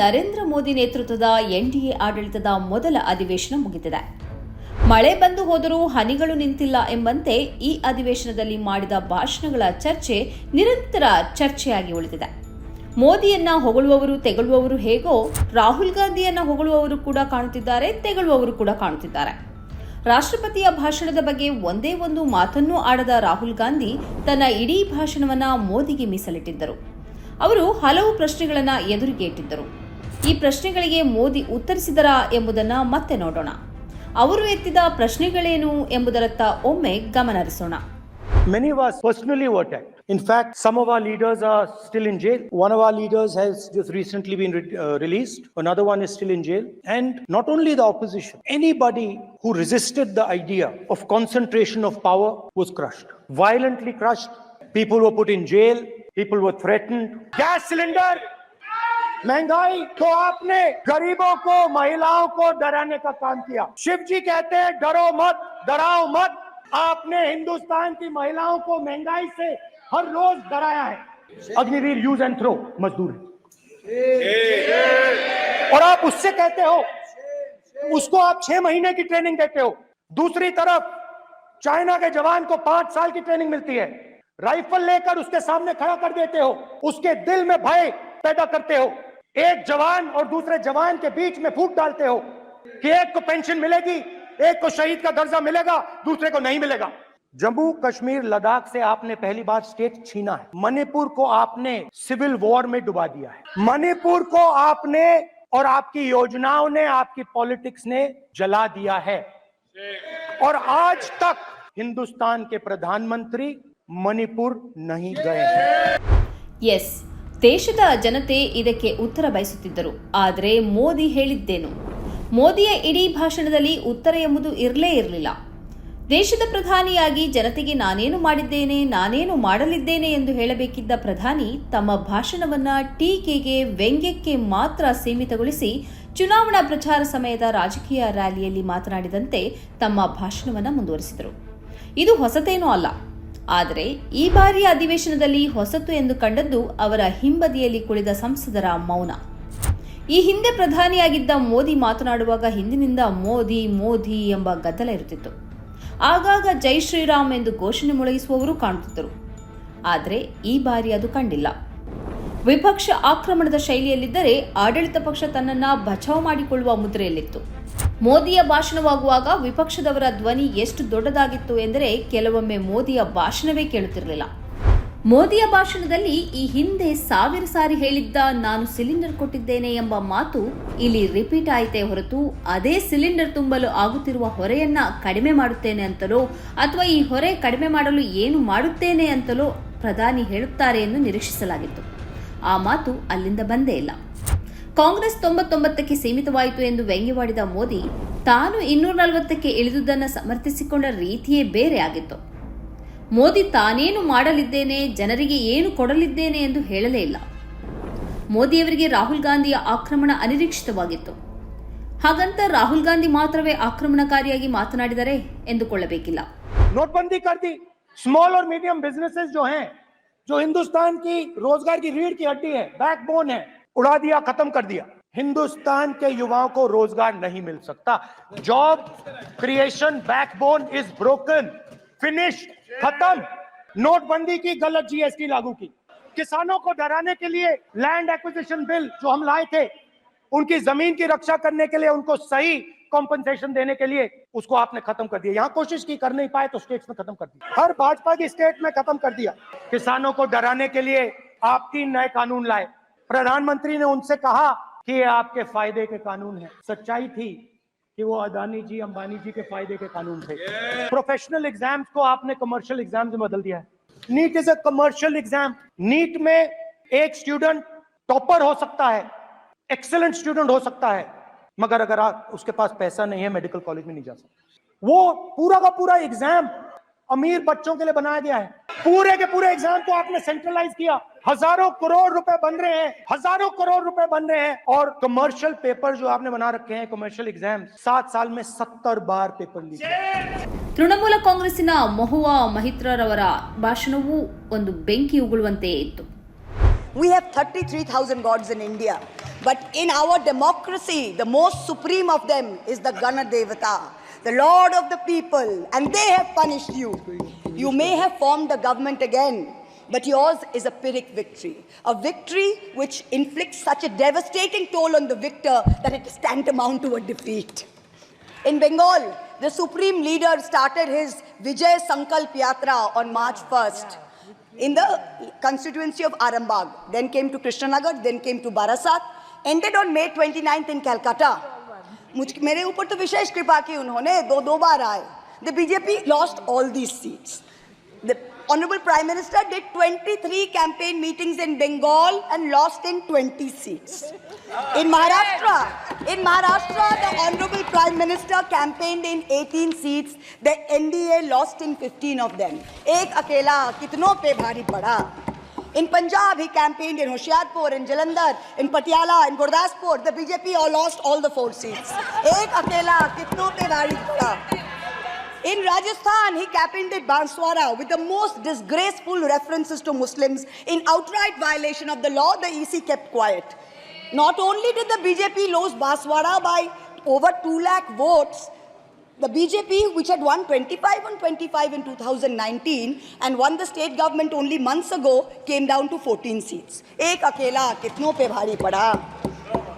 ನರೇಂದ್ರ ಮೋದಿ ನೇತೃತ್ವದ ಎನ್ಡಿಎ ಆಡಳಿತದ ಮೊದಲ ಅಧಿವೇಶನ ಮುಗಿದಿದೆ. ಮಳೆ ಬಂದು ಹೋದರೂ ಹನಿಗಳು ನಿಂತಿಲ್ಲ ಎಂಬಂತೆ ಈ ಅಧಿವೇಶನದಲ್ಲಿ ಮಾಡಿದ ಭಾಷಣಗಳ ಚರ್ಚೆ ನಿರಂತರ ಚರ್ಚೆಯಾಗಿ ಉಳಿದಿದೆ. ಮೋದಿಯನ್ನ ಹೊಗಳುವವರು ತೆಗಳುವವರು ಹೇಗೋ ರಾಹುಲ್ ಗಾಂಧಿಯನ್ನ ಹೊಗಳುವವರು ಕೂಡ ಕಾಣುತ್ತಿದ್ದಾರೆ, ತೆಗಳುವವರು ಕೂಡ ಕಾಣುತ್ತಿದ್ದಾರೆ. ರಾಷ್ಟ್ರಪತಿಯ ಭಾಷಣದ ಬಗ್ಗೆ ಒಂದೇ ಒಂದು ಮಾತನ್ನೂ ಆಡದ ರಾಹುಲ್ ಗಾಂಧಿ ತನ್ನ ಇಡೀ ಭಾಷಣವನ್ನ ಮೋದಿಗೆ ಮೀಸಲಿಟ್ಟಿದ್ದರು. ಅವರು ಹಲವು ಪ್ರಶ್ನೆಗಳನ್ನು ಎದುರಿಗೆ ಇಟ್ಟಿದ್ದರು ಈ ಪ್ರಶ್ನೆಗಳಿಗೆ ಮೋದಿ ಉತ್ತರಿಸಿದರಾ ಎಂಬುದನ್ನ ಮತ್ತೆ ನೋಡೋಣ ಅವರು ಎತ್ತಿದ ಪ್ರಶ್ನೆಗಳೇನು ಎಂಬುದರತ್ತ ಒಮ್ಮೆ ಗಮನಹರಿಸೋಣ Many of us personally were. In fact, some of our leaders are still in jail. One of our leaders has just recently been re- uh, released. Another one is still in jail. And not only the opposition, anybody who resisted the idea of concentration of power was crushed, violently crushed. People were put in jail. People were threatened. Gas cylinder महँगाई तो आपने गरीबों को, महिलाओं को डराने का काम किया। शिव जी कहते हैं, डरो मत, डराओ मत। आपने हिंदुस्तान की महिलाओं को महँगाई से हर रोज डराया है। अग्निवीर यूज़ एंड थ्रो, मजदूर है। और आप उससे कहते हो, उसको आप छह महीने की ट्रेनिंग देते हो। दूसरी तरफ़, चाइना के जवान को पाँच साल की ट्रेनिंग मिलती है। राइफल लेकर उसके सामने खड़ा कर देते हो, उसके दिल में भय पैदा करते हो। एक जवान और दूसरे जवान के बीच में फूट डालते हो कि एक को पेंशन मिलेगी, एक को शहीद का दर्जा मिलेगा, दूसरे को नहीं मिलेगा। जम्मू कश्मीर, लद्दाख से आपने पहली बार स्टेट छीना है। मणिपुर को आपने सिविल वॉर में डुबा दिया है। मणिपुर को आपने और आपकी योजनाओं ने, आपकी पॉलिटिक्स ने जला दिया है। और आज तक हिंदुस्तान के प्रधानमंत्री मणिपुर नहीं गए हैं। ಎಸ್ ದೇಶದ ಜನತೆ ಇದಕ್ಕೆ ಉತ್ತರ ಬಯಸುತ್ತಿದ್ದರು. ಆದರೆ ಮೋದಿ ಹೇಳಿದ್ದೇನು? ಮೋದಿಯ ಇಡೀ ಭಾಷಣದಲ್ಲಿ ಉತ್ತರ ಎಂಬುದು ಇರಲೇ ಇರಲಿಲ್ಲ. ದೇಶದ ಪ್ರಧಾನಿಯಾಗಿ ಜನತೆಗೆ ನಾನೇನು ಮಾಡಿದ್ದೇನೆ, ನಾನೇನು ಮಾಡಲಿದ್ದೇನೆ ಎಂದು ಹೇಳಬೇಕಿದ್ದ ಪ್ರಧಾನಿ ತಮ್ಮ ಭಾಷಣವನ್ನ ಟೀಕೆಗೆ, ವ್ಯಂಗ್ಯಕ್ಕೆ ಮಾತ್ರ ಸೀಮಿತಗೊಳಿಸಿ ಚುನಾವಣಾ ಪ್ರಚಾರ ಸಮಯದ ರಾಜಕೀಯ ರ್ಯಾಲಿಯಲ್ಲಿ ಮಾತನಾಡಿದಂತೆ ತಮ್ಮ ಭಾಷಣವನ್ನು ಮುಂದುವರಿಸಿದರು. ಇದು ಹೊಸತೇನೂ ಅಲ್ಲ. ಆದರೆ ಈ ಬಾರಿಯ ಅಧಿವೇಶನದಲ್ಲಿ ಹೊಸತು ಎಂದು ಕಂಡದ್ದು ಅವರ ಹಿಂಬದಿಯಲ್ಲಿ ಕುಳಿದ ಸಂಸದರ ಮೌನ. ಈ ಹಿಂದೆ ಪ್ರಧಾನಿಯಾಗಿದ್ದ ಮೋದಿ ಮಾತನಾಡುವಾಗ ಹಿಂದಿನಿಂದ ಮೋದಿ ಮೋದಿ ಎಂಬ ಗದ್ದಲ ಇರುತ್ತಿತ್ತು. ಆಗಾಗ ಜೈ ಶ್ರೀರಾಮ್ ಎಂದು ಘೋಷಣೆ ಮೊಳಗಿಸುವವರು ಕಾಣುತ್ತಿದ್ದರು. ಆದರೆ ಈ ಬಾರಿ ಅದು ಕಂಡಿಲ್ಲ. ವಿಪಕ್ಷ ಆಕ್ರಮಣದ ಶೈಲಿಯಲ್ಲಿದ್ದರೆ ಆಡಳಿತ ಪಕ್ಷ ತನ್ನನ್ನ ಬಚಾವ್ ಮಾಡಿಕೊಳ್ಳುವ ಮುದ್ರೆಯಲ್ಲಿತ್ತು. ಮೋದಿಯ ಭಾಷಣವಾಗುವಾಗ ವಿಪಕ್ಷದವರ ಧ್ವನಿ ಎಷ್ಟು ದೊಡ್ಡದಾಗಿತ್ತು ಎಂದರೆ ಕೆಲವೊಮ್ಮೆ ಮೋದಿಯ ಭಾಷಣವೇ ಕೇಳುತ್ತಿರಲಿಲ್ಲ. ಮೋದಿಯ ಭಾಷಣದಲ್ಲಿ ಈ ಹಿಂದೆ ಸಾವಿರ ಸಾರಿ ಹೇಳಿದ್ದ ನಾನು ಸಿಲಿಂಡರ್ ಕೊಟ್ಟಿದ್ದೇನೆ ಎಂಬ ಮಾತು ಇಲ್ಲಿ ರಿಪೀಟ್ ಆಯಿತೇ ಹೊರತು ಅದೇ ಸಿಲಿಂಡರ್ ತುಂಬಲು ಆಗುತ್ತಿರುವ ಹೊರೆಯನ್ನ ಕಡಿಮೆ ಮಾಡುತ್ತೇನೆ ಅಂತಲೋ ಅಥವಾ ಈ ಹೊರೆ ಕಡಿಮೆ ಮಾಡಲು ಏನು ಮಾಡುತ್ತೇನೆ ಅಂತಲೋ ಪ್ರಧಾನಿ ಹೇಳುತ್ತಾರೆ ಎಂದು ನಿರೀಕ್ಷಿಸಲಾಗಿತ್ತು. ಆ ಮಾತು ಅಲ್ಲಿಂದ ಬಂದೇ ಇಲ್ಲ. ಕಾಂಗ್ರೆಸ್ ತೊಂಬತ್ತೊಂಬತ್ತಕ್ಕೆ ಸೀಮಿತವಾಯಿತು ಎಂದು ವ್ಯಂಗ್ಯವಾಡಿದ ಮೋದಿ ತಾನು ಇನ್ನೂರ ನಲವತ್ತಕ್ಕೆ ಇಳಿದುದನ್ನು ಸಮರ್ಥಿಸಿಕೊಂಡ ರೀತಿಯೇ ಬೇರೆ ಆಗಿತ್ತು ಮೋದಿ ತಾನೇನು ಮಾಡಲಿದ್ದೇನೆ ಜನರಿಗೆ ಏನು ಕೊಡಲಿದ್ದೇನೆ ಎಂದು ಹೇಳಲೇ ಇಲ್ಲ ಮೋದಿಯವರಿಗೆ ರಾಹುಲ್ ಗಾಂಧಿಯ ಆಕ್ರಮಣ ಅನಿರೀಕ್ಷಿತವಾಗಿತ್ತು ಹಾಗಂತ ರಾಹುಲ್ ಗಾಂಧಿ ಮಾತ್ರವೇ ಆಕ್ರಮಣಕಾರಿಯಾಗಿ ಮಾತನಾಡಿದರೆ ಎಂದುಕೊಳ್ಳಬೇಕಿಲ್ಲ नोटबंदी कर दी स्मॉल और मीडियम बिजनेसेस जो हैं जो हिंदुस्तान की रोजगार की रीढ़ की हड्डी है बैकबोन है उड़ा दिया, खत्म कर दिया। हिंदुस्तान के युवाओं को रोज़गार नहीं मिल सकता। Job creation backbone is broken finish खत्म। नोटबंदी की, गलत जीएसटी लागू की। किसानों को डराने के लिए लैंड एक्विजिशन बिल जो हम लाए थे, उनकी ज़मीन की रक्षा करने के लिए, उनको सही कॉम्पनसेशन देने के लिए, उसको आपने खत्म कर दिया। यहाँ कोशिश की, कर नहीं पाए तो स्टेट्स में खत्म कर दिया। हर भाजपा की स्टेट में खत्म कर दिया। किसानों को डराने के लिए आप तीन नए कानून लाए। प्रधानमंत्री ने उनसे कहा कि ये आपके फ़ायदे के कानून है। सच्चाई थी कि वो अदानी जी, अंबानी जी के फ़ायदे के कानून थे। प्रोफेशनल एग्ज़ाम्स को आपने कमर्शियल एग्ज़ाम में बदल दिया है। NEET is a commercial exam NEET में एक स्टूडेंट टॉपर हो सकता है। एक्सेलेंट स्टूडेंट हो सकता है। मगर अगर आप, उसके पास पैसा नहीं है मेडिकल कॉलेज में नहीं जा सकता। वो पूरा का पूरा एग्ज़ाम अमीर बच्चों के लिए बनाया गया है। पूरे के पूरे एग्जाम को आपने सेंट्रलाइज किया हजारों करोड़ रुपए बन रहे हैं हजारों करोड़ रुपए बन रहे हैं और कमर्शियल पेपर जो आपने बना रखे हैं कमर्शियल एग्जाम सात साल में सत्तर बार पेपर लीक ತೃಣಮೂಲ ಕಾಂಗ್ರೆಸ್ಸಿನ ಮಹುವಾ ಮಹಿತ್ರರವರ ಭಾಷಣವೂ ಒಂದು ಬೆಂಕಿ ಉಗುಳುವಂತೆಯೇ ಇತ್ತು We have 33,000 gods in India. But in our democracy, the most supreme of them is the Gana Devata, the Lord of the people, and they have punished you. You may have formed a government again, but yours is a Pyrrhic victory. A victory which inflicts such a devastating toll on the victor that it is tantamount to a defeat. In Bengal, the supreme leader started his Vijay Sankalp Yatra on March 1st in the constituency of Arambagh. Then came to Krishnanagar, then came to Barasat, ended on May 29th in Calcutta. मुझ मेरे ऊपर तो विशेष कृपा की उन्होंने दो दो बार आए the BJP lost all these seats The Honorable Prime Minister did 23 campaign meetings in Bengal and lost in 20 seats. In Maharashtra, in Maharashtra, the Honorable Prime Minister campaigned in 18 seats. The NDA lost in 15 of them. एक अकेला कितनों पे भारी पड़ा In Punjab, he campaigned in Hoshiarpur, in Jalandhar, in Patiala, in Gurdaspur. The BJP all lost all the four seats. एक अकेला कितनों पे भारी पड़ा in Rajasthan, he campaigned at Banswara with the most disgraceful references to Muslims. In outright violation of the law, the EC kept quiet. Not only did the BJP lose Banswara by over 2 lakh votes, the BJP, which had won 25 on 25 in 2019 and won the state government only months ago, came down to 14 seats. एक अकेला कितनों पे भारी पड़ा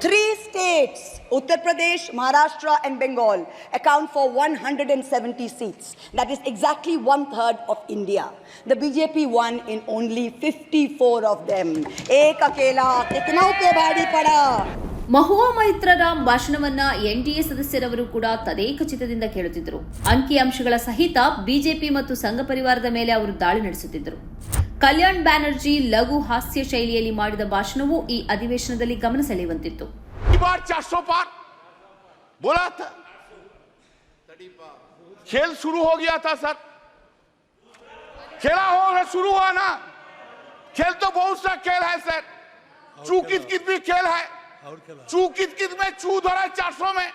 Three states, Uttar Pradesh, Maharashtra and Bengal, account for 170 seats. That is exactly one-third of India. The BJP won in only 54 of them. Ek akela, kitna pe bhari pada. Mahua ಮೈತ್ರರಾಮ್ ಭಾಷಣವನ್ನ NDA ಸದಸ್ಯರವರು ಕೂಡ ತದೇಕ ಚಿತ್ತದಿಂದ ಕೇಳುತ್ತಿದ್ದರು ಅಂಕಿಅಂಶಗಳ ಸಹಿತ BJP ಮತ್ತು ಸಂಘ ಪರಿವಾರದ ಮೇಲೆ ಅವರು ದಾಳಿ ನಡೆಸುತ್ತಿದ್ದರು ಕಲ್ಯಾಣ್ ಬ್ಯಾನರ್ಜಿ ಲಘು ಹಾಸ್ಯ ಶೈಲಿಯಲ್ಲಿ ಮಾಡಿದ ಭಾಷಣವು ಈ ಅಧಿವೇಶನದಲ್ಲಿ ಗಮನ ಸೆಳೆಯುವಂತಿತ್ತು की बार 400 पार बोला था खेल शुरू हो गया था सर खेला होगा शुरू हुआ ना खेल तो बहुत सा खेल है सर चू कित कित भी खेल है चू कित कित में चू धरा चार सौ में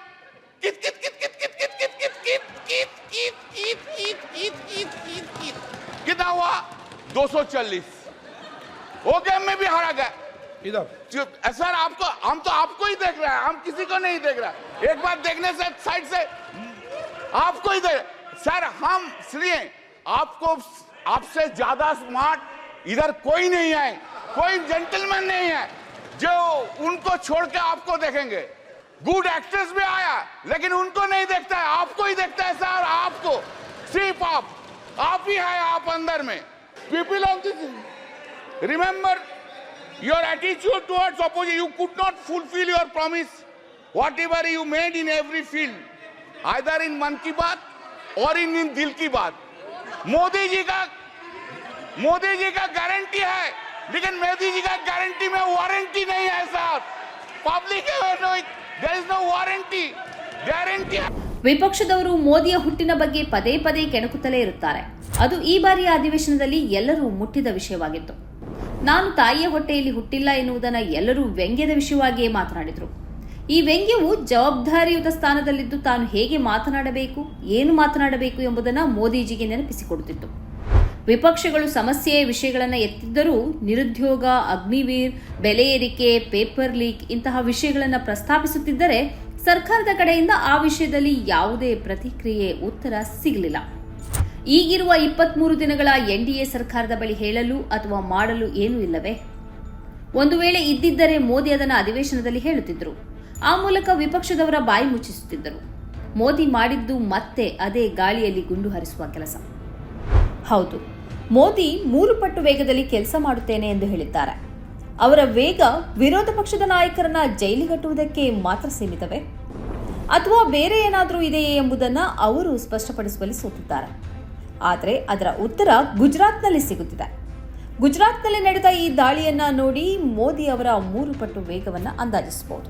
कित कित कित कित कित कित कित कित कित कित कित कित कित कित कित कित कितना हुआ 240 वो गेम में भी हारा गया। इधर। सर आपको हम तो आपको ही देख रहे हैं हम किसी को नहीं देख रहे। एक बार देखने से साइड से आपको ही देख सर हम इसलिए आपको आपसे ज़्यादा स्मार्ट इधर कोई नहीं है कोई जेंटलमैन नहीं है जो उनको छोड़ के आपको देखेंगे। गुड एक्ट्रेस भी आया लेकिन उनको नहीं देखता है आपको ही देखता है सर आपको। सिर्फ़ आप आप ही है आप अंदर में। people of this remember your attitude towards opposition you could not fulfill your promise whatever you made in every field either in मन की बात और in, in दिल की बात मोदी जी का मोदी जी का गारंटी है लेकिन मोदी जी का गारंटी में वारंटी नहीं है sir public there is no warranty guarantee ವಿಪಕ್ಷದವರು ಮೋದಿಯ ಹುಟ್ಟಿನ ಬಗ್ಗೆ ಪದೇ ಪದೇ ಕೆಣಕುತ್ತಲೇ ಇರುತ್ತಾರೆ ಅದು ಈ ಬಾರಿಯ ಅಧಿವೇಶನದಲ್ಲಿ ಎಲ್ಲರೂ ಮುಟ್ಟಿದ ವಿಷಯವಾಗಿತ್ತು. ನಾನು ತಾಯಿಯ ಹೊಟ್ಟೆಯಲ್ಲಿ ಹುಟ್ಟಿಲ್ಲ ಎನ್ನುವುದನ್ನು ಎಲ್ಲರೂ ವ್ಯಂಗ್ಯದ ವಿಷಯವಾಗಿಯೇ ಮಾತನಾಡಿದರು. ಈ ವ್ಯಂಗ್ಯವು ಜವಾಬ್ದಾರಿಯುತ ಸ್ಥಾನದಲ್ಲಿದ್ದು ತಾನು ಹೇಗೆ ಮಾತನಾಡಬೇಕು, ಏನು ಮಾತನಾಡಬೇಕು ಎಂಬುದನ್ನು ಮೋದಿಜಿಗೆ ನೆನಪಿಸಿಕೊಡುತ್ತಿತ್ತು. ವಿಪಕ್ಷಗಳು ಸಮಸ್ಯೆಯ ವಿಷಯಗಳನ್ನು ಎತ್ತಿದ್ದರೂ ನಿರುದ್ಯೋಗ, ಅಗ್ನಿವೀರ್, ಬೆಲೆ ಏರಿಕೆ, ಪೇಪರ್ ಲೀಕ್ ಇಂತಹ ವಿಷಯಗಳನ್ನು ಪ್ರಸ್ತಾಪಿಸುತ್ತಿದ್ದರೆ ಸರ್ಕಾರದ ಕಡೆಯಿಂದ ಆ ವಿಷಯದಲ್ಲಿ ಯಾವುದೇ ಪ್ರತಿಕ್ರಿಯೆ, ಉತ್ತರ ಸಿಗಲಿಲ್ಲ. ಈಗಿರುವ ಇಪ್ಪತ್ಮೂರು ದಿನಗಳ ಎನ್ಡಿಎ ಸರ್ಕಾರದ ಬಳಿ ಹೇಳಲು ಅಥವಾ ಮಾಡಲು ಏನೂ ಇಲ್ಲವೇ? ಒಂದು ವೇಳೆ ಇದ್ದಿದ್ದರೆ ಮೋದಿ ಅದನ್ನು ಅಧಿವೇಶನದಲ್ಲಿ ಹೇಳುತ್ತಿದ್ದರು. ಆ ಮೂಲಕ ವಿಪಕ್ಷದವರ ಬಾಯಿ ಮುಚ್ಚಿಸುತ್ತಿದ್ದರು. ಮೋದಿ ಮಾಡಿದ್ದು ಮತ್ತೆ ಅದೇ ಗಾಳಿಯಲ್ಲಿ ಗುಂಡು ಹರಿಸುವ ಕೆಲಸ. ಹೌದು, ಮೋದಿ ಮೂರು ಪಟ್ಟು ವೇಗದಲ್ಲಿ ಕೆಲಸ ಮಾಡುತ್ತೇನೆ ಎಂದು ಹೇಳಿದ್ದಾರೆ. ಅವರ ವೇಗ ವಿರೋಧ ಪಕ್ಷದ ನಾಯಕರನ್ನ ಜೈಲಿಗಟ್ಟುವುದಕ್ಕೆ ಮಾತ್ರ ಸೀಮಿತವೇ? ಅಥವಾ ಬೇರೆ ಏನಾದರೂ ಇದೆಯೇ ಎಂಬುದನ್ನು ಅವರು ಸ್ಪಷ್ಟಪಡಿಸುವಲ್ಲಿ ಸೋತಿದ್ದಾರೆ. ಆದರೆ ಅದರ ಉತ್ತರ ಗುಜರಾತ್ನಲ್ಲಿ ಸಿಗುತ್ತಿದೆ. ಗುಜರಾತ್ನಲ್ಲಿ ನಡೆದ ಈ ದಾಳಿಯನ್ನ ನೋಡಿ ಮೋದಿ ಅವರ ಮೂರು ಪಟ್ಟು ವೇಗವನ್ನು ಅಂದಾಜಿಸಬಹುದು.